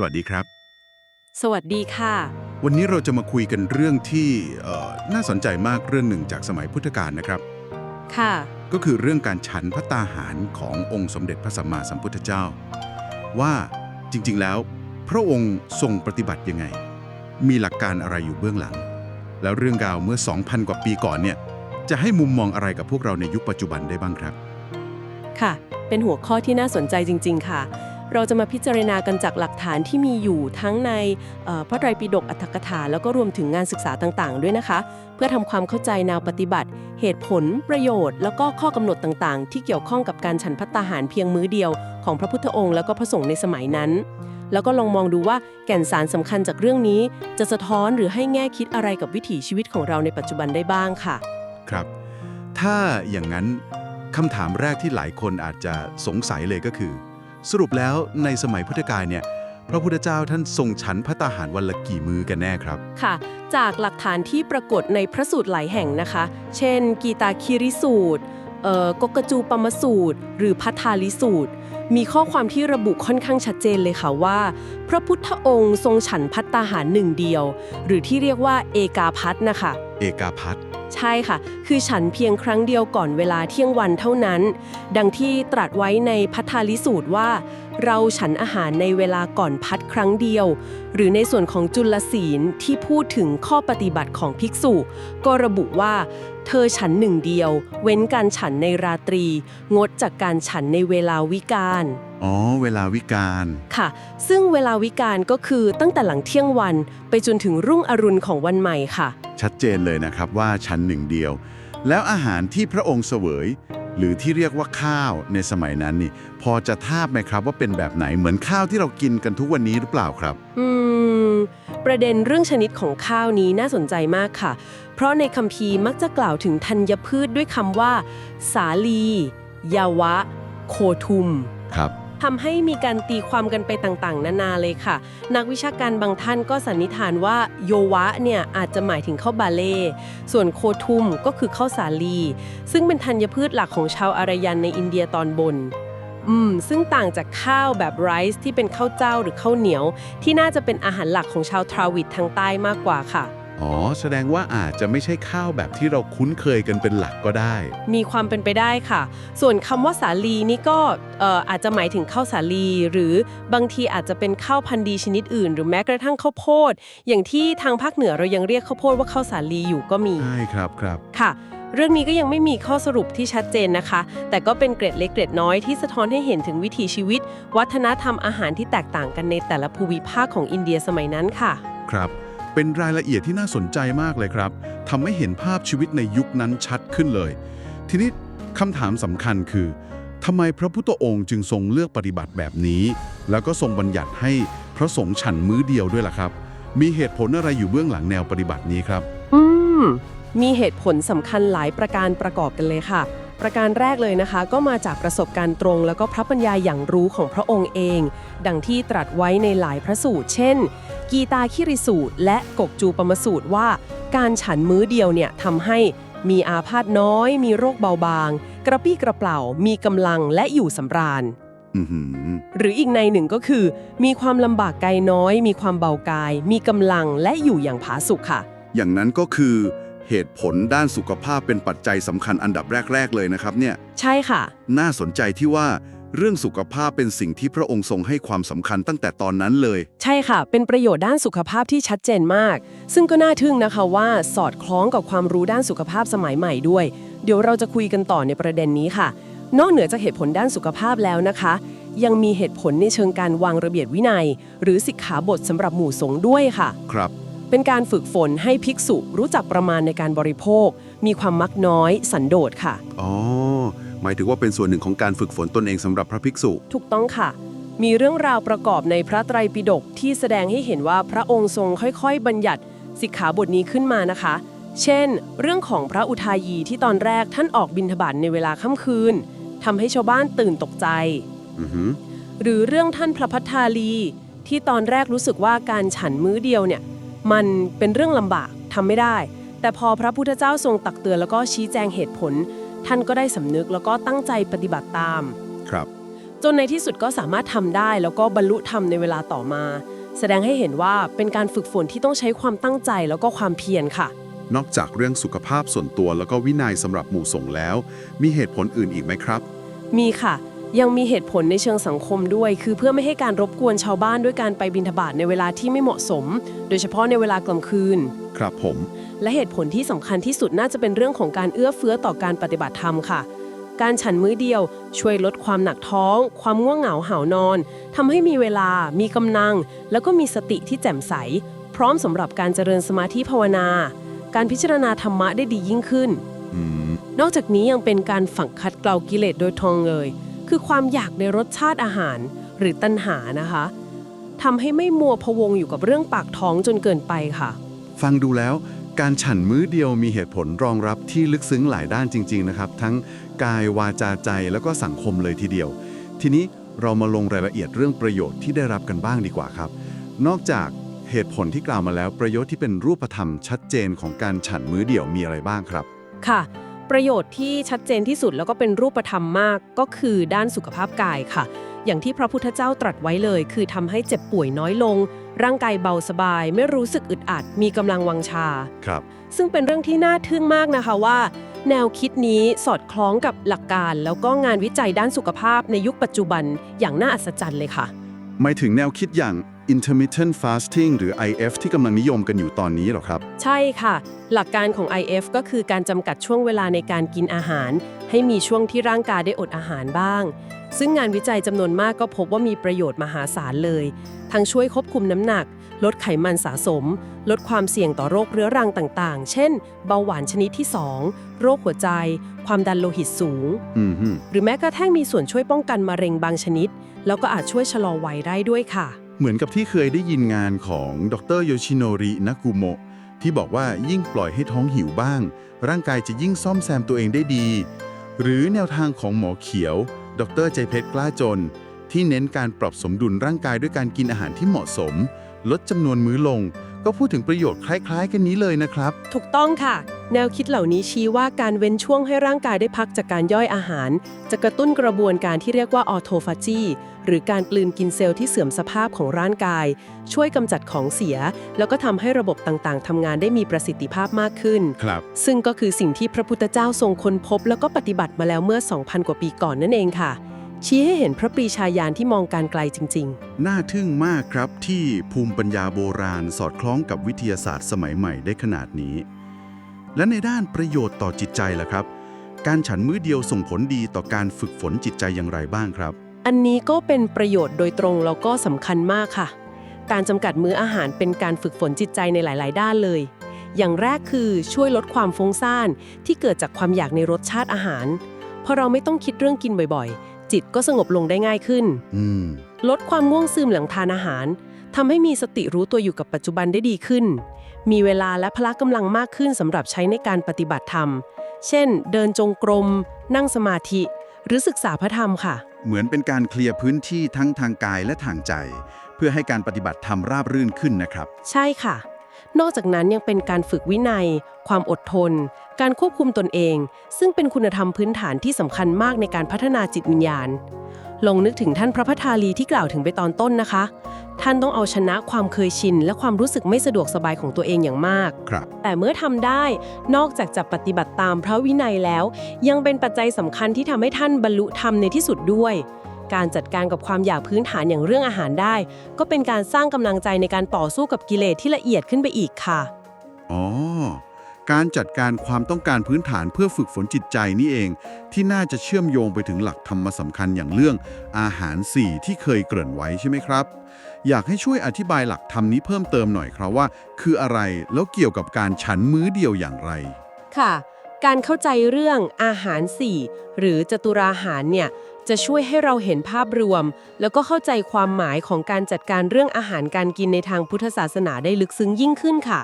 สวัสดีครับ สวัสดีค่ะ วันนี้เราจะมาคุยกันเรื่องที่เอ่อน่าสนใจมากเรื่องหนึ่งจากสมัยพุทธกาลนะครับ ค่ะ ก็คือเรื่องการฉันพระตาหารขององค์สมเด็จพระสัมมาสัมพุทธเจ้า ว่าจริงๆแล้ว พระองค์ทรงปฏิบัติยังไง มีหลักการอะไรอยู่เบื้องหลัง แล้วเรื่องราวเมื่อ 2,000 กว่าปีก่อนเนี่ยจะให้มุมมองอะไรกับพวกเราในยุคปัจจุบันได้บ้างครับ ค่ะ เป็นหัวข้อที่น่าสนใจจริง ๆ ค่ะ เราจะมาพิจารณากันจากหลักฐานที่มีอยู่ทั้งในพระไตรปิฎกอัตถกถา แล้วก็รวมถึงงานศึกษาต่างๆ ด้วยนะคะ เพื่อทำความเข้าใจแนวปฏิบัติ เหตุผล ประโยชน์ แล้วก็ข้อกำหนดต่างๆ ที่เกี่ยวข้องกับการฉันพัตตาหารเพียงมื้อเดียวของพระพุทธองค์แล้วก็พระสงฆ์ในสมัยนั้น แล้วก็ลองมองดูว่าแก่นสารสำคัญจากเรื่องนี้ จะสะท้อนหรือให้แง่คิดอะไรกับวิถีชีวิตของเราในปัจจุบันได้บ้างค่ะ ครับ ถ้าอย่างนั้นคำถามแรกที่หลายคนอาจจะสงสัยเลยก็คือ สรุปแล้วในสมัยพุทธกาลเนี่ยพระพุทธเจ้าท่านทรงฉันพระตาหารวันละกี่มื้อกันแน่ครับ ค่ะ จากหลักฐานที่ปรากฏในพระสูตรหลายแห่งนะคะ เช่น กีตาคิริสูตรเอ่อกกจูปมสูตร หรือพัทธาลิสูตร มีข้อความที่ระบุค่อนข้างชัดเจนเลยค่ะว่า พระพุทธองค์ทรงฉันพัตตาหารหนึ่งเดียว หรือที่เรียกว่าเอกาพัทนะคะ เอกาพัท ใช่ค่ะ คือฉันเพียงครั้งเดียวก่อนเวลาเที่ยงวันเท่านั้น ดังที่ตรัสไว้ในพัทธาลิสูตรว่า เราฉันอาหารในเวลาก่อนพัดครั้งเดียว หรือในส่วนของจุลศีลที่พูดถึงข้อปฏิบัติของภิกษุ ก็ระบุว่า เธอฉันหนึ่งเดียว เว้นการฉันในราตรี งดจากการฉันในเวลาวิกาลอ๋อ เวลาวิกาลค่ะ ซึ่งเวลาวิกาลก็คือตั้งแต่หลังเที่ยงวัน ไปจนถึงรุ่งอรุณของวันใหม่ค่ะ ชัดเจนเลยนะครับว่าชั้นหนึ่งเดียว แล้วอาหารที่พระองค์เสวย หรือที่เรียกว่าข้าวในสมัยนั้นนี่ พอจะทราบไหมครับว่าเป็นแบบไหนเหมือนข้าวที่เรากินกันทุกวันนี้หรือเปล่าครับ อืม ประเด็นเรื่องชนิดของข้าวนี้น่าสนใจมากค่ะ เพราะในคัมภีร์มักจะกล่าวถึงธัญพืชด้วยคำว่า สาลี ยาวะ โคทุม ครับ ทำให้มีการตีความกันไปต่างๆ นานาเลยค่ะ นักวิชาการบางท่านก็สันนิษฐานว่าโยวะเนี่ยอาจจะหมายถึงข้าวบาเล่ ส่วนโคทุมก็คือข้าวสาลี ซึ่งเป็นธัญพืชหลักของชาวอารยันในอินเดียตอนบนอืมซึ่งต่างจากข้าวแบบไรซ์ที่เป็นข้าวเจ้าหรือข้าวเหนียว ที่น่าจะเป็นอาหารหลักของชาวทราวิดทางใต้มากกว่าค่ะ อ๋อ แสดงว่าอาจจะไม่ใช่ข้าวแบบที่เราคุ้นเคยกันเป็นหลักก็ได้ มีความเป็นไปได้ค่ะ ส่วนคำว่าสาลีนี่ก็เอ่ออาจจะหมายถึงข้าวสาลี หรือบางทีอาจจะเป็นข้าวพันธุ์ดีชนิดอื่น หรือแม้กระทั่งข้าวโพด อย่างที่ทางภาคเหนือเรายังเรียกข้าวโพดว่าข้าวสาลีอยู่ก็มี ใช่ครับครับ ค่ะ เรื่องนี้ก็ยังไม่มีข้อสรุปที่ชัดเจนนะคะ แต่ก็เป็นเกร็ดเล็กเกร็ดน้อยที่สะท้อนให้เห็นถึงวิถีชีวิต วัฒนธรรมอาหารที่แตกต่างกันในแต่ละภูมิภาคของอินเดียสมัยนั้นค่ะ ครับ เป็นรายละเอียดที่น่าสนใจมากเลยครับทำให้เห็นภาพชีวิตในยุคนั้นชัดขึ้นเลย ทีนี้คำถามสำคัญคือทำไมพระพุทธองค์จึงทรงเลือกปฏิบัติแบบนี้ แล้วก็ทรงบัญญัติให้พระสงฆ์ฉันมื้อเดียวด้วยล่ะครับ มีเหตุผลอะไรอยู่เบื้องหลังแนวปฏิบัตินี้ครับ อืม มีเหตุผลสำคัญหลายประการประกอบกันเลยค่ะ ประการแรกเลยนะคะ ก็มาจากประสบการณ์ตรง แล้วก็พระปัญญาอย่างรู้ของพระองค์เอง ดังที่ตรัสไว้ในหลายพระสูตร เช่น กีตาคิริสูตร และกกจูปมสูตรว่า การฉันมื้อเดียวเนี่ยทำให้มีอาพาธน้อย มีโรคเบาบาง กระปี้กระเป๋ามีกำลังและอยู่สำราญอือหือหรืออีกในหนึ่งก็คือ มีความลำบากกายน้อย มีความเบากาย มีกำลังและอยู่อย่างผาสุกค่ะ อย่างนั้นก็คือ เหตุผลด้านสุขภาพเป็นปัจจัยสำคัญอันดับแรก ๆ เลยนะครับเนี่ย ใช่ค่ะ น่าสนใจที่ว่า เรื่องสุขภาพเป็นสิ่งที่พระองค์ทรงให้ความสำคัญตั้งแต่ตอนนั้นเลย ใช่ค่ะ เป็นประโยชน์ด้านสุขภาพที่ชัดเจนมาก ซึ่งก็น่าทึ่งนะคะว่าสอดคล้องกับความรู้ด้านสุขภาพสมัยใหม่ด้วย เดี๋ยวเราจะคุยกันต่อในประเด็นนี้ค่ะ นอกเหนือจากเหตุผลด้านสุขภาพแล้วนะคะ ยังมีเหตุผลในเชิงการวางระเบียบวินัย หรือสิกขาบทสำหรับหมู่สงฆ์ด้วยค่ะ ครับ เป็นการฝึกฝนให้ภิกษุรู้จักประมาณในการบริโภค มีความมักน้อย สันโดษค่ะ อ๋อ หมายถึงว่าเป็นส่วนหนึ่งของการฝึกฝนตนเองสำหรับพระภิกษุ ถูกต้องค่ะ มีเรื่องราวประกอบในพระไตรปิฎกที่แสดงให้เห็นว่าพระองค์ทรงค่อยๆ บัญญัติสิกขาบทนี้ขึ้นมานะคะ เช่น เรื่องของพระอุทายีที่ตอนแรกท่านออกบิณฑบาตในเวลาค่ำคืนทำให้ชาวบ้านตื่นตกใจ อือหือหรือเรื่องท่านพระพัทธาลี ที่ตอนแรกรู้สึกว่าการฉันมื้อเดียวเนี่ย มันเป็นเรื่องลำบากทำไม่ได้ แต่พอพระพุทธเจ้าทรงตักเตือนแล้วก็ชี้แจงเหตุผล ท่านก็ได้สำนึกแล้วก็ตั้งใจปฏิบัติตาม ครับ จนในที่สุดก็สามารถทำได้แล้วก็บรรลุธรรมในเวลาต่อมา แสดงให้เห็นว่าเป็นการฝึกฝนที่ต้องใช้ความตั้งใจแล้วก็ความเพียรค่ะ นอกจากเรื่องสุขภาพส่วนตัวแล้วก็วินัยสำหรับหมู่สงฆ์แล้ว มีเหตุผลอื่นอีกไหมครับ มีค่ะ ยังมีเหตุผลในเชิงสังคมด้วย คือเพื่อไม่ให้การรบกวนชาวบ้านด้วยการไปบิณฑบาตในเวลาที่ไม่เหมาะสม โดยเฉพาะในเวลากลางคืน ครับผม และเหตุผลที่สำคัญที่สุดน่าจะเป็นเรื่องของการเอื้อเฟื้อต่อการปฏิบัติธรรมค่ะ การฉันมื้อเดียว ช่วยลดความหนักท้อง ความง่วงเหงาหาวนอนทำให้มีเวลา มีกำลัง แล้วก็มีสติที่แจ่มใส พร้อมสำหรับการเจริญสมาธิภาวนา การพิจารณาธรรมะได้ดียิ่งขึ้นอืมนอกจากนี้ยังเป็นการฝังคัดเกลากิเลสโดยตรงเลย คือความอยากในรสชาติอาหารหรือตัณหานะคะทำให้ไม่มัวพะวงอยู่กับเรื่องปากท้องจนเกินไปค่ะ ฟังดูแล้ว การฉันมื้อเดียวมีเหตุผลรองรับที่ลึกซึ้งหลายด้านจริง ๆ นะครับ ทั้งกายวาจาใจแล้วก็สังคมเลยทีเดียว ทีนี้เรามาลงรายละเอียดเรื่องประโยชน์ที่ได้รับกันบ้างดีกว่าครับ นอกจากเหตุผลที่กล่าวมาแล้วประโยชน์ที่เป็นรูปธรรมชัดเจนของการฉันมื้อเดียวมีอะไรบ้างครับ ค่ะ ประโยชน์ที่ชัดเจนที่สุดแล้วก็เป็นรูปธรรมมากก็คือด้านสุขภาพกายค่ะ อย่างที่พระพุทธเจ้าตรัสไว้เลย คือทำให้เจ็บป่วยน้อยลง ร่างกายเบาสบาย ไม่รู้สึกอึดอัด มีกำลังวังชา ครับ ซึ่งเป็นเรื่องที่น่าทึ่งมากนะคะว่า แนวคิดนี้สอดคล้องกับหลักการ แล้วก็งานวิจัยด้านสุขภาพในยุคปัจจุบันอย่างน่าอัศจรรย์เลยค่ะ หมายถึงแนวคิดอย่าง intermittent fasting หรือ IF ที่กำลังนิยมกันอยู่ตอนนี้เหรอครับ ใช่ค่ะ หลักการของ IF ก็คือการจำกัดช่วงเวลาในการกินอาหาร ให้มีช่วงที่ร่างกายได้อดอาหารบ้าง ซึ่งงานวิจัยจำนวนมากก็พบว่ามีประโยชน์มหาศาลเลย ทั้งช่วยควบคุมน้ำหนัก ลดไขมันสะสม ลดความเสี่ยงต่อโรคเรื้อรังต่างๆ เช่น เบาหวานชนิดที่ 2 โรคหัวใจ ความดันโลหิตสูงอืมฮึหรือแม้กระทั่งมีส่วนช่วยป้องกันมะเร็งบางชนิด แล้วก็อาจช่วยชะลอวัยได้ด้วยค่ะ เหมือนกับที่เคยได้ยินงานของดรโยชิโนรินากุโมะที่บอกว่ายิ่งปล่อยให้ท้องหิวบ้าง ร่างกายจะยิ่งซ่อมแซมตัวเองได้ดี หรือแนวทางของหมอเขียว ดรใจเพชรกล้าจน ที่เน้นการปรับสมดุลร่างกายด้วยการกินอาหารที่เหมาะสม ลดจำนวนมื้อลง ก็พูดถึงประโยชน์คล้าย ๆ กันนี้เลยนะครับ ถูกต้องค่ะ แนวคิดเหล่านี้ชี้ว่าการเว้นช่วงให้ร่างกายได้พักจากการย่อยอาหาร จะกระตุ้นกระบวนการที่เรียกว่าออโทฟาจีหรือการกลืนกินเซลล์ที่เสื่อมสภาพของร่างกาย ช่วยกำจัดของเสีย แล้วก็ทำให้ระบบต่างๆทำงานได้มีประสิทธิภาพมากขึ้น ครับ ซึ่งก็คือสิ่งที่พระพุทธเจ้าทรงค้นพบ แล้วก็ปฏิบัติมาแล้วเมื่อ 2,000 กว่าปีก่อนนั่นเองค่ะ ชี้ให้เห็นพระปรีชาญาณที่มองการไกลจริง ๆ น่าทึ่งมากครับที่ภูมิปัญญาโบราณสอดคล้องกับวิทยาศาสตร์สมัยใหม่ได้ขนาดนี้ และในด้านประโยชน์ต่อจิตใจล่ะครับ การฉันมื้อเดียวส่งผลดีต่อการฝึกฝนจิตใจอย่างไรบ้างครับ อันนี้ก็เป็นประโยชน์โดยตรงแล้วก็สำคัญมากค่ะ การจำกัดมื้ออาหารเป็นการฝึกฝนจิตใจในหลาย ๆ ด้านเลย อย่างแรกคือช่วยลดความฟุ้งซ่านที่เกิดจากความอยากในรสชาติอาหารพอเราไม่ต้องคิดเรื่องกินบ่อยๆ จิตก็สงบลงได้ง่ายขึ้น อืม ลดความง่วงซึมหลังทานอาหารทำให้มีสติรู้ตัวอยู่กับปัจจุบันได้ดีขึ้น มีเวลาและพละกำลังมากขึ้นสำหรับใช้ในการปฏิบัติธรรม เช่น เดินจงกรม นั่งสมาธิ หรือศึกษาพระธรรมค่ะ เหมือนเป็นการเคลียร์พื้นที่ทั้งทางกายและทางใจ เพื่อให้การปฏิบัติธรรมราบรื่นขึ้นนะครับ ใช่ค่ะ นอกจากนั้นยังเป็นการฝึกวินัย ความอดทน การควบคุมตนเอง ซึ่งเป็นคุณธรรมพื้นฐานที่สำคัญมากในการพัฒนาจิตวิญญาณ ลองนึกถึงท่านพระพัทาลีที่กล่าวถึงไปตอนต้นนะคะ ท่านต้องเอาชนะความเคยชิน และความรู้สึกไม่สะดวกสบายของตัวเองอย่างมาก ครับ แต่เมื่อทำได้นอกจากจะปฏิบัติตามพระวินัยแล้ว ยังเป็นปัจจัยสำคัญที่ทำให้ท่านบรรลุธรรมในที่สุดด้วย การจัดการกับความอยากพื้นฐานอย่างเรื่องอาหารได้ ก็เป็นการสร้างกำลังใจในการต่อสู้กับกิเลสที่ละเอียดขึ้นไปอีกค่ะ อ๋อ การจัดการความต้องการพื้นฐานเพื่อฝึกฝนจิตใจนี่เอง ที่น่าจะเชื่อมโยงไปถึงหลักธรรมสำคัญอย่างเรื่องอาหารสี่ที่เคยเกริ่นไว้ใช่ไหมครับ อยากให้ช่วยอธิบายหลักธรรมนี้เพิ่มเติมหน่อยครับว่า คืออะไรแล้วเกี่ยวกับการฉันมื้อเดียวอย่างไร ค่ะการเข้าใจเรื่องอาหาร 4 หรือจตุราหารเนี่ย จะช่วยให้เราเห็นภาพรวม แล้วก็เข้าใจความหมายของการจัดการเรื่องอาหารการกินในทางพุทธศาสนาได้ลึกซึ้งยิ่งขึ้นค่ะ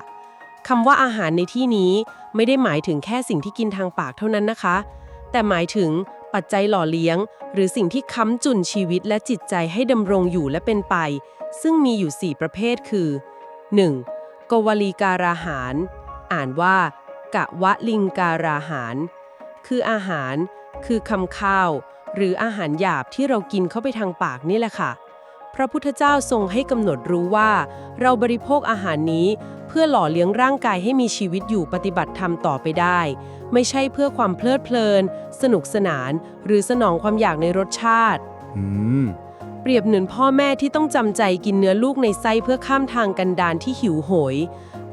คำว่าอาหารในที่นี้ไม่ได้หมายถึงแค่สิ่งที่กินทางปากเท่านั้นนะคะ แต่หมายถึงปัจจัยหล่อเลี้ยง หรือสิ่งที่ค้ำจุนชีวิตและจิตใจให้ดำรงอยู่และเป็นไป ซึ่งมีอยู่ 4 ประเภทคือ 1. กวลีการาหาร อ่านว่า กะวะลิงการาหาร คืออาหาร คือคำข้าว หรืออาหารหยาบที่เรากินเข้าไปทางปากนี่แหละค่ะ พระพุทธเจ้าทรงให้กำหนดรู้ว่า เราบริโภคอาหารนี้ เพื่อหล่อเลี้ยงร่างกายให้มีชีวิตอยู่ปฏิบัติธรรมต่อไปได้ ไม่ใช่เพื่อความเพลิดเพลิน สนุกสนาน หรือสนองความอยากในรสชาติ อืม เปรียบเหมือนพ่อแม่ที่ต้องจำใจกินเนื้อลูกในไส้เพื่อข้ามทางกันดานที่หิวโหย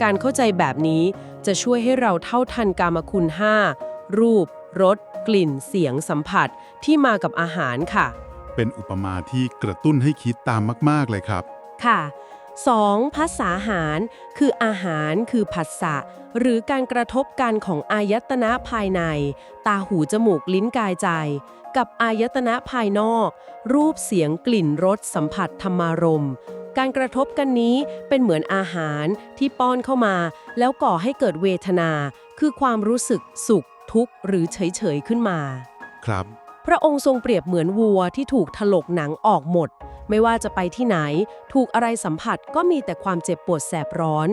การเข้าใจแบบนี้จะช่วยให้เราเท่าทันกามคุณห้ารูป รส กลิ่น เสียง สัมผัส ที่มากับอาหารค่ะ เป็นอุปมาที่กระตุ้นให้คิดตามมาก ๆ เลยครับ ค่ะ 2. ภาษาหาร คืออาหารคือผัสสะ หรือการกระทบกันของอายตนะภายใน ตาหูจมูกลิ้นกายใจ กับอายตนะภายนอก รูปเสียงกลิ่นรสสัมผัสธรรมารมณ์การกระทบกันนี้เป็นเหมือนอาหารที่ป้อนเข้ามา แล้วก่อให้เกิดเวทนา คือความรู้สึกสุขทุกข์หรือเฉยๆขึ้นมา ครับ พระองค์ทรงเปรียบเหมือนวัวที่ถูกถลกหนังออกหมด ไม่ว่าจะไปที่ไหน ถูกอะไรสัมผัสก็มีแต่ความเจ็บปวดแสบร้อน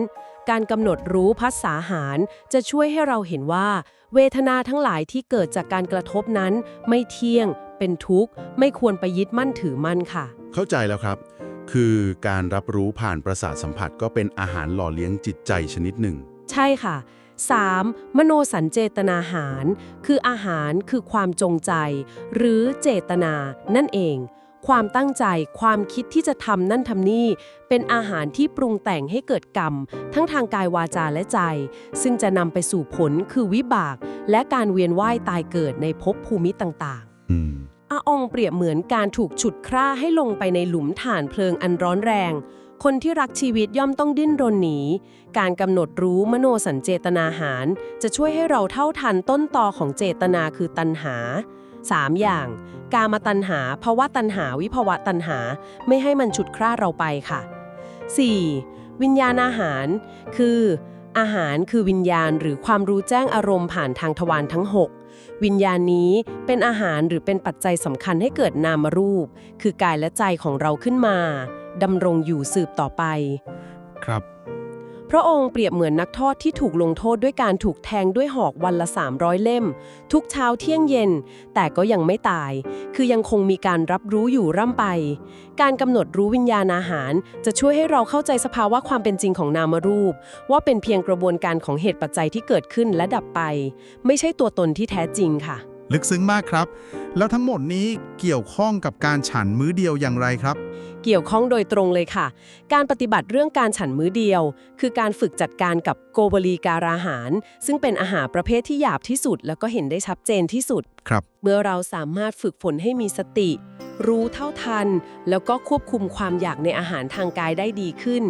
การกำหนดรู้ภาษาหารจะช่วยให้เราเห็นว่า เวทนาทั้งหลายที่เกิดจากการกระทบนั้น ไม่เที่ยง เป็นทุกข์ ไม่ควรไปยึดมั่นถือมั่นค่ะ เข้าใจแล้วครับ คือการรับรู้ผ่านประสาทสัมผัสก็เป็นอาหารหล่อเลี้ยงจิตใจชนิดหนึ่ง ใช่ค่ะ 3. มโนสัญเจตนาหาร คืออาหารคือความจงใจ หรือเจตนา นั่นเอง ความตั้งใจความคิดที่จะทำนั่นทำนี่ เป็นอาหารที่ปรุงแต่งให้เกิดกรรม ทั้งทางกายวาจาและใจ ซึ่งจะนำไปสู่ผลคือวิบาก และการเวียนว่ายตายเกิดในภพภูมิต่างๆอืมอาอองเปรียบเหมือนการถูกฉุดคร่าให้ลงไปในหลุมถ่านเพลิงอันร้อนแรง คนที่รักชีวิตย่อมต้องดิ้นรนหนี การกำหนดรู้มโนสัญเจตนาหาร จะช่วยให้เราเท่าทันต้นตอของเจตนาคือตัณหา 3 อย่าง กามตัณหาภาวะตัณหาวิภวะตัณหา ไม่ให้มันฉุดคร่าเราไปค่ะ 4. วิญญาณอาหาร คือ อาหารคือวิญญาณหรือความรู้แจ้งอารมณ์ผ่านทางทวารทั้ง 6 วิญญาณนี้เป็นอาหารหรือเป็นปัจจัยสำคัญให้เกิดนามรูป คือกายและใจของเราขึ้นมา ดำรงอยู่สืบต่อไป ครับ พระองค์เปรียบเหมือนนักโทษที่ถูกลงโทษด้วยการถูกแทงด้วยหอกวันละ 300 เล่ม ทุกเช้าเที่ยงเย็น แต่ก็ยังไม่ตาย คือยังคงมีการรับรู้อยู่ร่ำไป การกำหนดรู้วิญญาณอาหาร จะช่วยให้เราเข้าใจสภาวะความเป็นจริงของนามรูป ว่าเป็นเพียงกระบวนการของเหตุปัจจัยที่เกิดขึ้นและดับไป ไม่ใช่ตัวตนที่แท้จริงค่ะ ลึกซึ้งมากครับ แล้วทั้งหมดนี้เกี่ยวข้องกับการฉันมื้อเดียวอย่างไรครับ เกี่ยวข้องโดยตรงเลยค่ะ การปฏิบัติเรื่องการฉันมื้อเดียว คือการฝึกจัดการกับโกบลีการาหาร ซึ่งเป็นอาหารประเภทที่หยาบที่สุด แล้วก็เห็นได้ชัดเจนที่สุดครับ เมื่อเราสามารถฝึกฝนให้มีสติ รู้เท่าทัน แล้วก็ควบคุมความอยากในอาหารทางกายได้ดีขึ้น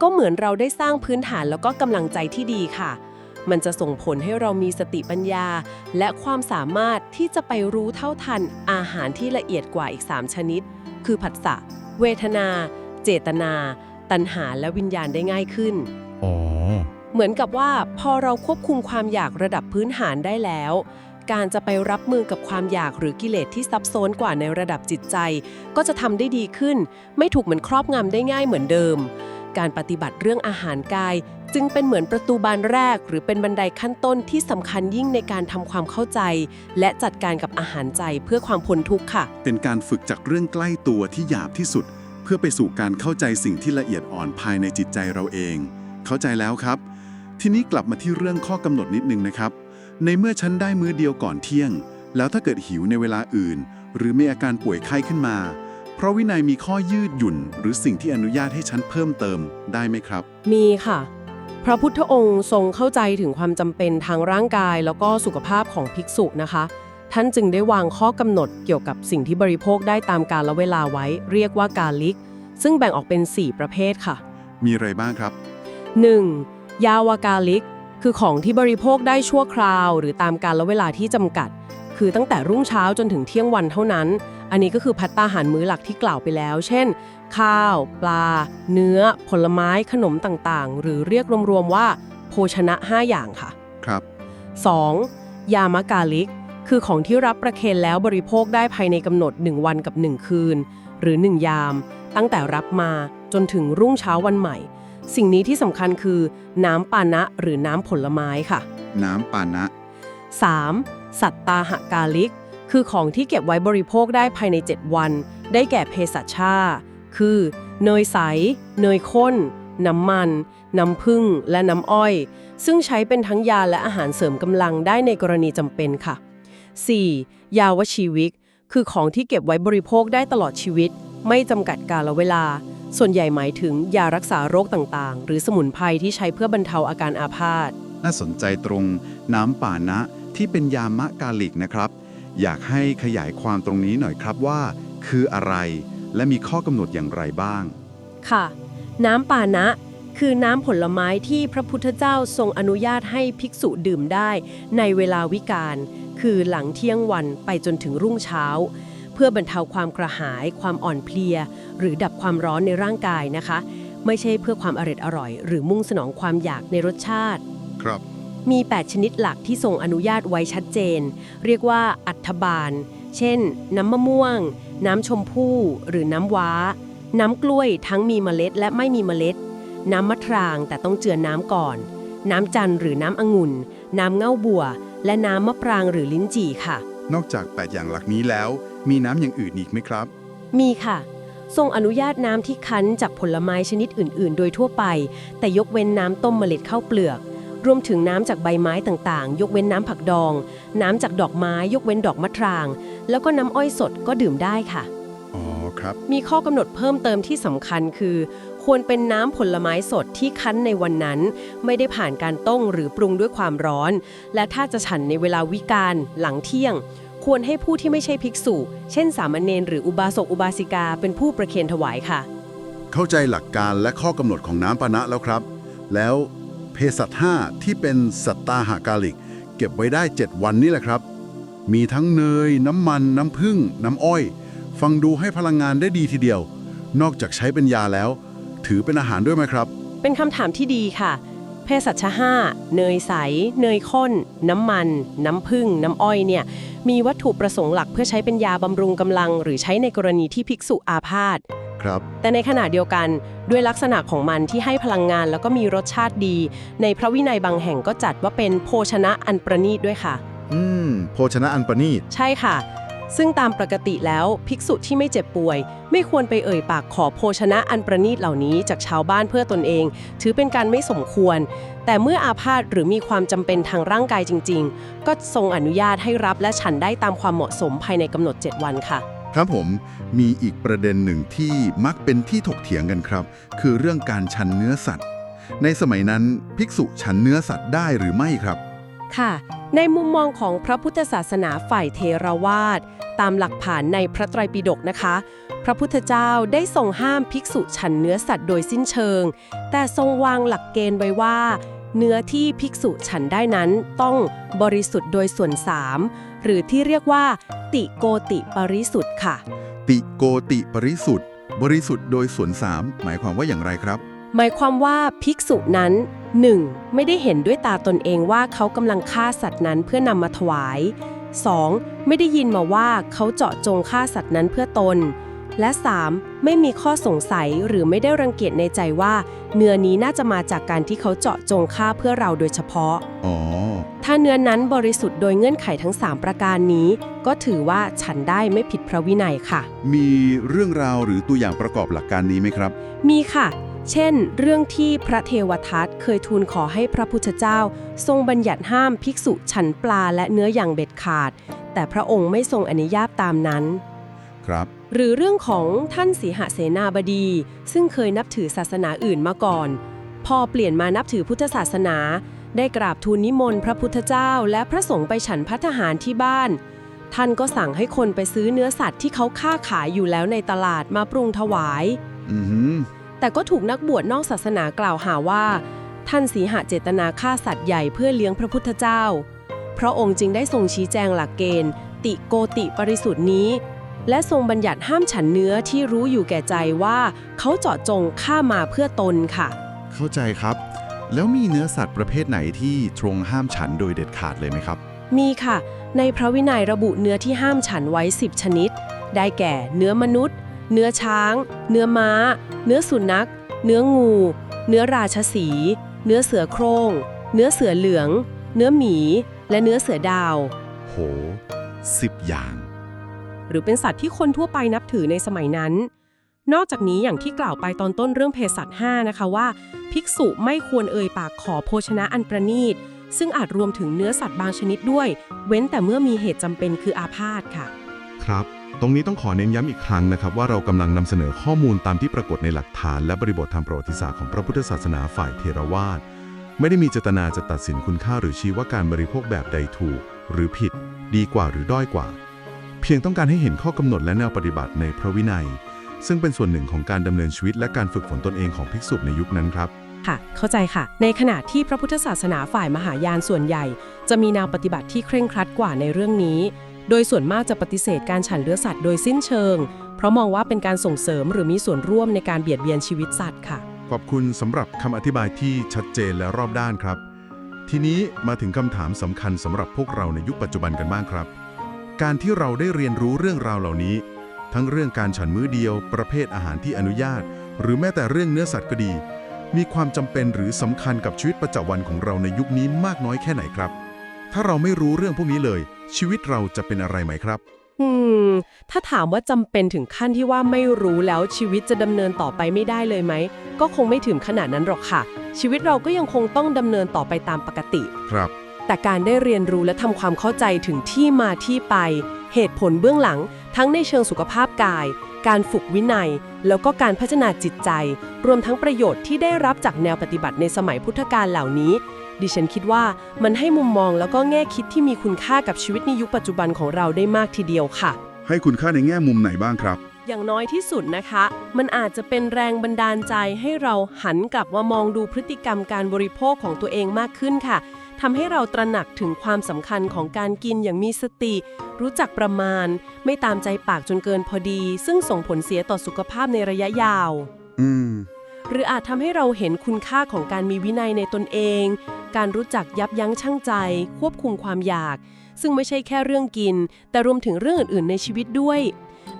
ก็เหมือนเราได้สร้างพื้นฐานแล้วก็กำลังใจที่ดีค่ะ มันจะส่งผลให้เรามีสติปัญญา และความสามารถที่จะไปรู้เท่าทันอาหารที่ละเอียดกว่าอีก 3 ชนิด คือผัสสะ เวทนา เจตนา ตัณหาและวิญญาณได้ง่ายขึ้นอ๋อเหมือนกับว่าพอเราควบคุมความอยากระดับพื้นฐานได้แล้ว การจะไปรับมือกับความอยากหรือกิเลสที่ซับซ้อนกว่าในระดับจิตใจ ก็จะทำได้ดีขึ้น ไม่ถูกเหมือนครอบงำได้ง่ายเหมือนเดิม การปฏิบัติเรื่องอาหารกาย จึงเป็นเหมือนประตูบานแรก หรือเป็นบันไดขั้นต้นที่สำคัญยิ่งในการทำความเข้าใจ และจัดการกับอาหารใจเพื่อความพ้นทุกข์ค่ะ เป็นการฝึกจากเรื่องใกล้ตัวที่หยาบที่สุด เพื่อไปสู่การเข้าใจสิ่งที่ละเอียดอ่อนภายในจิตใจเราเอง เข้าใจแล้วครับ ทีนี้กลับมาที่เรื่องข้อกำหนดนิดนึงนะครับ ในเมื่อฉันได้มื้อเดียวก่อนเที่ยง แล้วถ้าเกิดหิวในเวลาอื่น หรือมีอาการป่วยไข้ขึ้นมา เพราะวินัยมีข้อยืดหยุ่น หรือสิ่งที่อนุญาตให้ฉันเพิ่มเติมได้ไหมครับ มีค่ะ พระพุทธองค์ทรงเข้าใจถึงความจำเป็นทางร่างกายแล้วก็สุขภาพของภิกษุนะคะ ท่านจึงได้วางข้อกำหนดเกี่ยวกับสิ่งที่บริโภคได้ตามกาลเวลาไว้ เรียกว่ากาลิก ซึ่งแบ่งออกเป็น 4 ประเภทค่ะ มีอะไรบ้างครับ 1. ยาวากาลิก คือของที่บริโภคได้ชั่วคราว หรือตามกาลเวลาที่จำกัด คือตั้งแต่รุ่งเช้าจนถึงเที่ยงวันเท่านั้น อันนี้ก็คือพัตตาหารมื้อหลักที่กล่าวไปแล้ว เช่น ข้าว ปลา เนื้อ ผลไม้ขนมต่างๆ หรือเรียกรวมๆว่า โภชนะ 5 อย่างค่ะ ครับ 2. ยามากาลิก คือของที่รับประเคนแล้วบริโภคได้ภายในกำหนด 1 วันกับ 1 คืน หรือ 1 ยาม ตั้งแต่รับมาจนถึงรุ่งเช้าวันใหม่ สิ่งนี้ที่สำคัญคือ น้ำปานะหรือน้ำผลไม้ค่ะ น้ำปานะ 3. สัตตาหกาลิก คือของที่เก็บไว้บริโภคได้ภายใน 7 วัน ได้แก่เภสัชชา คือ เนยใส เนยข้น น้ำมัน น้ำผึ้งและน้ำอ้อย ซึ่งใช้เป็นทั้งยาและอาหารเสริมกำลังได้ในกรณีจำเป็นค่ะ 4. ยาวชีวิก คือของที่เก็บไว้บริโภคได้ตลอดชีวิต ไม่จำกัดกาลเวลา ส่วนใหญ่หมายถึงยารักษาโรคต่างๆ หรือสมุนไพรที่ใช้เพื่อบรรเทาอาการอาพาธน่าสนใจตรงน้ำป่านะที่เป็นยามะกาลิกนะครับ อยากให้ขยายความตรงนี้หน่อยครับว่า คืออะไร และมีข้อกำหนดอย่างไรบ้าง ค่ะ น้ำปานะ คือน้ำผลไม้ที่พระพุทธเจ้าทรงอนุญาตให้ภิกษุดื่มได้ในเวลาวิกาลคือหลังเที่ยงวันไปจนถึงรุ่งเช้า เพื่อบรรเทาความกระหาย ความอ่อนเพลีย หรือดับความร้อนในร่างกายนะคะ ไม่ใช่เพื่อความอร็ดอร่อย หรือมุ่งสนองความอยากในรสชาติ ครับ มี 8 ชนิดหลักที่ทรงอนุญาตไว้ชัดเจน เรียกว่าอัฐบาล เช่น น้ำมะม่วง น้ำชมพู่หรือน้ำว้า น้ำกล้วยทั้งมีเมล็ดและไม่มีเมล็ด น้ำมะทรางแต่ต้องเจือน้ำก่อน น้ำจันทร์หรือน้ำองุ่น น้ำเง่าบัว และน้ำมะปรางหรือลิ้นจี่ค่ะ นอกจาก 8 อย่างหลักนี้แล้ว มีน้ำอย่างอื่นอีกไหมครับ มีค่ะ ทรงอนุญาตน้ำที่คั้นจากผลไม้ชนิดอื่น ๆ โดยทั่วไป แต่ยกเว้นน้ำต้มเมล็ดข้าวเปลือกรวมถึงน้ำจากใบไม้ต่างๆ ยกเว้นน้ำผักดอง น้ำจากดอกไม้ ยกเว้นดอกมะทราง แล้วก็น้ำอ้อยสดก็ดื่มได้ค่ะ อ๋อครับ มีข้อกำหนดเพิ่มเติมที่สำคัญคือ ควรเป็นน้ำผลไม้สดที่คั้นในวันนั้น ไม่ได้ผ่านการต้มหรือปรุงด้วยความร้อน และถ้าจะฉันในเวลาวิกาลหลังเที่ยง ควรให้ผู้ที่ไม่ใช่ภิกษุ เช่นสามเณรหรืออุบาสกอุบาสิกาเป็นผู้ประเคนถวายค่ะ เข้าใจหลักการและข้อกำหนดของน้ำปานะแล้วครับ แล้วเภสัชห้าที่เป็นสัตตาหากาลิก เก็บไว้ได้ 7 วันนี่แหละครับ มีทั้งเนย น้ำมัน น้ำผึ้ง น้ำอ้อย ฟังดูให้พลังงานได้ดีทีเดียว นอกจากใช้เป็นยาแล้ว ถือเป็นอาหารด้วยไหมครับ เป็นคำถามที่ดีค่ะ เภสัชห้าเนยใส เนยข้น น้ำมัน น้ำผึ้ง น้ำอ้อยเนี่ย มีวัตถุประสงค์หลักเพื่อใช้เป็นยาบำรุงกำลัง หรือใช้ในกรณีที่ภิกษุอาพาธครับแต่ในขณะเดียวกันด้วยลักษณะของมันที่ให้พลังงานแล้วก็มีรสชาติดี ในพระวินัยบางแห่งก็จัดว่าเป็นโภชนะอันประณีตด้วยค่ะ อืม โภชนะอันประณีต ใช่ค่ะ ซึ่งตามปกติแล้วภิกษุที่ไม่เจ็บป่วย ไม่ควรไปเอ่ยปากขอโภชนะอันประณีตเหล่านี้จากชาวบ้านเพื่อตนเอง ถือเป็นการไม่สมควร แต่เมื่ออาพาธหรือมีความจำเป็นทางร่างกายจริง ๆ ก็ทรงอนุญาตให้รับและฉันได้ตามความเหมาะสมภายในกำหนด 7 วันค่ะ ครับผมมีอีกประเด็นหนึ่งที่มักเป็นที่ถกเถียงกันครับ คือเรื่องการฉันเนื้อสัตว์ ในสมัยนั้นภิกษุฉันเนื้อสัตว์ได้หรือไม่ครับ ค่ะ ในมุมมองของพระพุทธศาสนาฝ่ายเทรวาสตามหลักฐานในพระไตรปิฎกนะคะ พระพุทธเจ้าได้ทรงห้ามภิกษุฉันเนื้อสัตว์โดยสิ้นเชิง แต่ทรงวางหลักเกณฑ์ไว้ว่า เนื้อที่ภิกษุฉันได้นั้นต้องบริสุทธิ์โดยส่วนสามหรือที่เรียกว่า ติโกติปริสุทธิ์ค่ะ ติโกติปริสุทธิ์ บริสุทธิ์โดยส่วนสามหมายความว่าอย่างไรครับ หมายความว่าภิกษุนั้น 1. ไม่ได้เห็นด้วยตาตนเองว่าเขากำลังฆ่าสัตว์นั้นเพื่อนำมาถวาย 2. ไม่ได้ยินมาว่าเขาเจาะจงฆ่าสัตว์นั้นเพื่อตน และ 3. ไม่มีข้อสงสัยหรือไม่ได้รังเกียจในใจว่า เนื้อนี้น่าจะมาจากการที่เขาเจาะจงฆ่าเพื่อเราโดยเฉพาะ อ๋อ ถ้าเนื้อนั้นบริสุทธิ์โดยเงื่อนไขทั้ง 3 ประการนี้ ก็ถือว่าฉันได้ไม่ผิดพระวินัยค่ะ มีเรื่องราวหรือตัวอย่างประกอบหลักการนี้ไหมครับ มีค่ะ เช่น เรื่องที่พระเทวทัตเคยทูลขอให้พระพุทธเจ้า ทรงบัญญัติห้ามภิกษุฉันปลาและเนื้ออย่างเบ็ดขาด แต่พระองค์ไม่ทรงอนุญาตตามนั้น ครับ หรือเรื่องของท่านสีหเสนาบดี ซึ่งเคยนับถือศาสนาอื่นมาก่อน พอเปลี่ยนมานับถือพุทธศาสนา ได้กราบทูลนิมนต์พระพุทธเจ้า และพระสงฆ์ไปฉันพัฒหารที่บ้าน ท่านก็สั่งให้คนไปซื้อเนื้อสัตว์ที่เขาค้าขายอยู่แล้วในตลาดมาปรุงถวาย อือหือ แต่ก็ถูกนักบวชนอกศาสนากล่าวหาว่า ท่านสีหเจตนาฆ่าสัตว์ใหญ่เพื่อเลี้ยงพระพุทธเจ้า พระองค์จึงได้ทรงชี้แจงหลักเกณฑ์ ติโกติปริสุทธิ์นี้ และทรงบัญญัติห้ามฉันเนื้อที่รู้อยู่แก่ใจว่า เขาเจาะจงฆ่ามาเพื่อตนค่ะ เข้าใจครับ แล้วมีเนื้อสัตว์ประเภทไหนที่ตรงห้ามฉันโดยเด็ดขาดเลยไหมครับ มีค่ะ ในพระวินัยระบุเนื้อที่ห้ามฉันไว้ 10 ชนิด ได้แก่ เนื้อมนุษย์ เนื้อช้าง เนื้อม้า เนื้อสุนัข เนื้องู เนื้อราชสีห์เนื้อเสือโคร่ง เนื้อเสือเหลือง เนื้อหมี และเนื้อเสือดาว โหสิบอย่าง หรือเป็นสัตว์ที่คนทั่วไปนับถือในสมัยนั้น นอกจากนี้อย่างที่กล่าวไปตอนต้นเรื่องเภสัช5นะคะว่า ภิกษุไม่ควรเอ่ยปากขอโภชนะอันประณีต ซึ่งอาจรวมถึงเนื้อสัตว์บางชนิดด้วย เว้นแต่เมื่อมีเหตุจำเป็นคืออาพาธค่ะ ครับ ตรงนี้ต้องขอเน้นย้ำอีกครั้งนะครับว่าเรากำลังนำเสนอข้อมูลตามที่ปรากฏในหลักฐาน และบริบททางประวัติศาสตร์ของพระพุทธศาสนาฝ่ายเทรวาสไม่ได้มีเจตนาจะตัดสินคุณค่าหรือชี้ว่าการบริโภคแบบใดถูก หรือผิด ดีกว่าหรือด้อยกว่า เพียงต้องการให้เห็นข้อกำหนดและแนวปฏิบัติในพระวินัย ซึ่งเป็นส่วนหนึ่งของการดำเนินชีวิต และการฝึกฝนตนเองของภิกษุในยุคนั้นครับค่ะ เข้าใจค่ะ ในขณะที่พระพุทธศาสนาฝ่ายมหายานส่วนใหญ่ จะมีแนวปฏิบัติที่เคร่งครัดกว่าในเรื่องนี้ โดยส่วนมากจะปฏิเสธการฉันเลือสัตว์โดยสิ้นเชิง เพราะมองว่าเป็นการส่งเสริมหรือมีส่วนร่วมในการเบียดเบียนชีวิตสัตว์ค่ะ ขอบคุณสำหรับคำอธิบายที่ชัดเจนและรอบด้านครับ ทีนี้มาถึงคำถามสำคัญสำหรับพวกเราในยุคปัจจุบันกันบ้างครับ การที่เราได้เรียนรู้เรื่องราวเหล่านี้ ทั้งเรื่องการฉันมื้อเดียว ประเภทอาหารที่อนุญาต หรือแม้แต่เรื่องเนื้อสัตว์ก็ดี มีความจำเป็นหรือสำคัญกับชีวิตประจำวันของเราในยุคนี้มากน้อยแค่ไหนครับ ถ้าเราไม่รู้เรื่องพวกนี้เลย ชีวิตเราจะเป็นอะไรไหมครับ อืม ถ้าถามว่าจำเป็นถึงขั้นที่ว่าไม่รู้แล้วชีวิตจะดำเนินต่อไปไม่ได้เลยไหม ก็คงไม่ถึงขนาดนั้นหรอกค่ะ ชีวิตเราก็ยังคงต้องดำเนินต่อไปตามปกติ ครับ แต่การได้เรียนรู้และทำความเข้าใจถึงที่มาที่ไป เหตุผลเบื้องหลัง ทั้งในเชิงสุขภาพกาย การฝึกวินัย แล้วก็การพัฒนาจิตใจ รวมทั้งประโยชน์ที่ได้รับจากแนวปฏิบัติในสมัยพุทธกาลเหล่านี้ ดิฉันคิดว่ามันให้มุมมองแล้วก็แง่คิดที่มีคุณค่ากับชีวิตในยุคปัจจุบันของเราได้มากทีเดียวค่ะ ให้คุณค่าในแง่มุมไหนบ้างครับ อย่างน้อยที่สุดนะคะ มันอาจจะเป็นแรงบันดาลใจให้เราหันกลับมามองดูพฤติกรรมการบริโภคของตัวเองมากขึ้นค่ะ ทำให้เราตระหนักถึงความสำคัญของการกินอย่างมีสติ รู้จักประมาณ ไม่ตามใจปากจนเกินพอดี ซึ่งส่งผลเสียต่อสุขภาพในระยะยาว อืม หรืออาจทำให้เราเห็นคุณค่าของการมีวินัยในตนเอง การรู้จักยับยั้งชั่งใจ ควบคุมความอยาก ซึ่งไม่ใช่แค่เรื่องกิน แต่รวมถึงเรื่องอื่นๆ ในชีวิตด้วย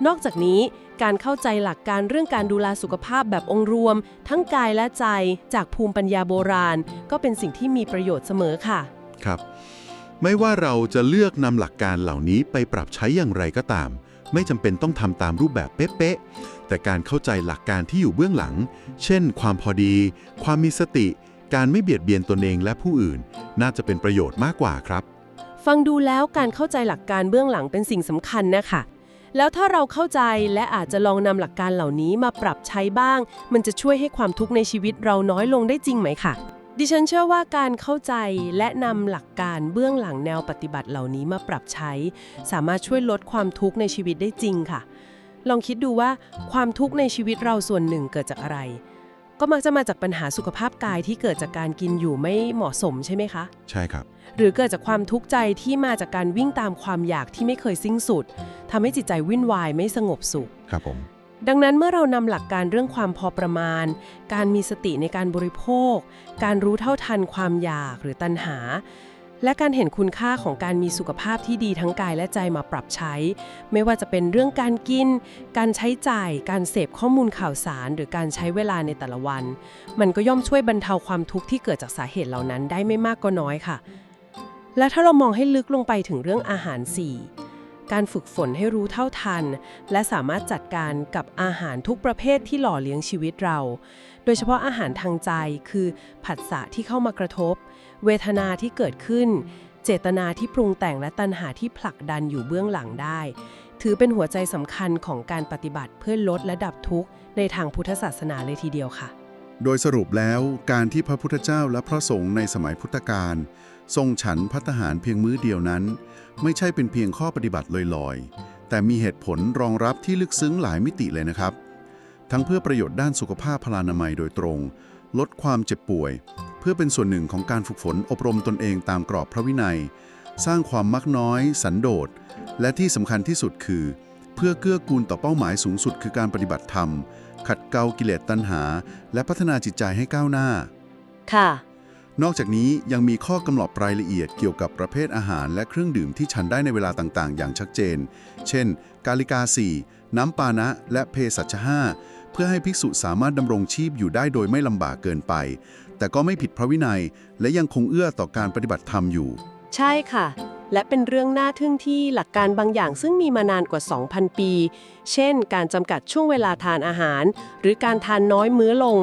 นอกจากนี้การเข้าใจหลักการเรื่องการดูแลสุขภาพแบบองค์รวม ทั้งกายและใจจากภูมิปัญญาโบราณ ก็เป็นสิ่งที่มีประโยชน์เสมอค่ะ ครับ ไม่ว่าเราจะเลือกนำหลักการเหล่านี้ไปปรับใช้อย่างไรก็ตาม ไม่จำเป็นต้องทำตามรูปแบบเป๊ะๆแต่การเข้าใจหลักการที่อยู่เบื้องหลัง เช่น ความพอดี ความมีสติ การไม่เบียดเบียนตนเองและผู้อื่น น่าจะเป็นประโยชน์มากกว่าครับฟังดูแล้วการเข้าใจหลักการเบื้องหลังเป็นสิ่งสำคัญนะคะ แล้วถ้าเราเข้าใจและอาจจะลองนำหลักการเหล่านี้มาปรับใช้บ้าง มันจะช่วยให้ความทุกข์ในชีวิตเราน้อยลงได้จริงไหมคะดิฉันเชื่อว่าการเข้าใจและนำหลักการเบื้องหลังแนวปฏิบัติเหล่านี้มาปรับใช้ สามารถช่วยลดความทุกข์ในชีวิตได้จริงค่ะ ลองคิดดูว่าความทุกข์ในชีวิตเราส่วนหนึ่งเกิดจากอะไร ก็มักจะมาจากปัญหาสุขภาพกายที่เกิดจากการกินอยู่ไม่เหมาะสมใช่ไหมคะ ใช่ครับ หรือเกิดจากความทุกข์ใจที่มาจากการวิ่งตามความอยากที่ไม่เคยสิ้นสุดทำให้จิตใจวิ่นวายไม่สงบสุข ครับผม ดังนั้นเมื่อเรานำหลักการเรื่องความพอประมาณ การมีสติในการบริโภค การรู้เท่าทันความอยากหรือตัณหา และการเห็นคุณค่าของการมีสุขภาพที่ดีทั้งกายและใจมาปรับใช้ ไม่ว่าจะเป็นเรื่องการกิน การใช้จ่าย การเสพข้อมูลข่าวสาร หรือการใช้เวลาในแต่ละวัน มันก็ย่อมช่วยบรรเทาความทุกข์ที่เกิดจากสาเหตุเหล่านั้นได้ไม่มากก็น้อยค่ะ และถ้าเรามองให้ลึกลงไปถึงเรื่องอาหารสี การฝึกฝนให้รู้เท่าทัน และสามารถจัดการกับอาหารทุกประเภทที่หล่อเลี้ยงชีวิตเรา โดยเฉพาะอาหารทางใจคือผัสสะที่เข้ามากระทบ เวทนาที่เกิดขึ้น เจตนาที่ปรุงแต่งและตัณหาที่ผลักดันอยู่เบื้องหลังได้ ถือเป็นหัวใจสำคัญของการปฏิบัติเพื่อลดและดับทุกข์ในทางพุทธศาสนาเลยทีเดียวค่ะ โดยสรุปแล้วการที่พระพุทธเจ้าและพระสงฆ์ในสมัยพุทธกาล ทรงฉันพัตตาหารเพียงมื้อเดียวนั้น ไม่ใช่เป็นเพียงข้อปฏิบัติลอยๆ แต่มีเหตุผลรองรับที่ลึกซึ้งหลายมิติเลยนะครับ ทั้งเพื่อประโยชน์ด้านสุขภาพพลานามัยโดยตรง ลดความเจ็บป่วย เพื่อเป็นส่วนหนึ่งของการฝึกฝนอบรมตนเองตามกรอบพระวินัย สร้างความมักน้อย สันโดษและที่สำคัญที่สุดคือ เพื่อเกื้อกูลต่อเป้าหมายสูงสุดคือการปฏิบัติธรรม ขัดเกลากิเลสตัณหา และพัฒนาจิตใจให้ก้าวหน้า ค่ะ นอกจากนี้ยังมีข้อกำหนดรายละเอียดเกี่ยวกับประเภทอาหารและเครื่องดื่มที่ฉันได้ในเวลาต่างๆ อย่างชัดเจน เช่น กาลิกาสีน้ำปานะ และเพสัชห้าเพื่อให้ภิกษุสามารถดำรงชีพอยู่ได้โดยไม่ลำบากเกินไป แต่ก็ไม่ผิดพระวินัย และยังคงเอื้อต่อการปฏิบัติธรรมอยู่ ใช่ค่ะ และเป็นเรื่องน่าทึ่งที่หลักการบางอย่างซึ่งมีมานานกว่า 2,000 ปี เช่น การจำกัดช่วงเวลาทานอาหาร หรือการทานน้อยมื้อลง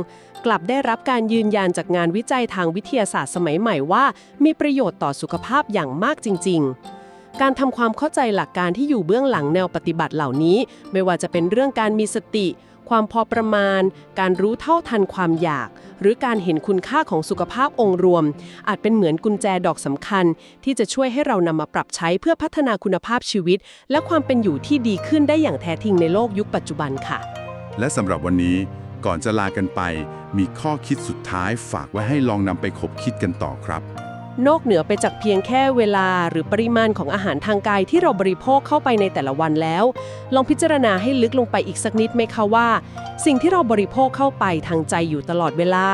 กลับได้รับการยืนยันจากงานวิจัยทางวิทยาศาสตร์สมัยใหม่ว่า มีประโยชน์ต่อสุขภาพอย่างมากจริง ๆ การทำความเข้าใจหลักการที่อยู่เบื้องหลังแนวปฏิบัติเหล่านี้ ไม่ว่าจะเป็นเรื่องการมีสติ ความพอประมาณ การรู้เท่าทันความอยาก หรือการเห็นคุณค่าของสุขภาพองค์รวม อาจเป็นเหมือนกุญแจดอกสำคัญ ที่จะช่วยให้เรานำมาปรับใช้เพื่อพัฒนาคุณภาพชีวิต และความเป็นอยู่ที่ดีขึ้นได้อย่างแท้จริงในโลกยุคปัจจุบันค่ะ และสำหรับวันนี้ ก่อนจะลากันไป มีข้อคิดสุดท้ายฝากไว้ให้ลองนำไปคบคิดกันต่อครับ นอกเหนือไปจากเพียงแค่เวลาหรือปริมาณของอาหารทางกายที่เราบริโภคเข้าไปในแต่ละวันแล้ว ลองพิจารณาให้ลึกลงไปอีกสักนิดไหมคะว่า สิ่งที่เราบริโภคเข้าไปทางใจอยู่ตลอดเวลา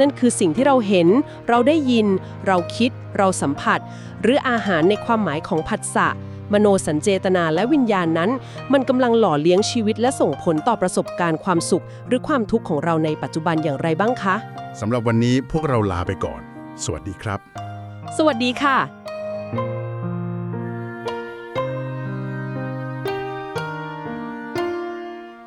นั่นคือสิ่งที่เราเห็น เราได้ยิน เราคิด เราสัมผัส หรืออาหารในความหมายของผัสสะ มโนสัญเจตนาและวิญญาณนั้น มันกำลังหล่อเลี้ยงชีวิตและส่งผลต่อประสบการณ์ความสุข หรือความทุกข์ของเราในปัจจุบันอย่างไรบ้างคะสำหรับวันนี้พวกเราลาไปก่อน สวัสดีครับ สวัสดีค่ะ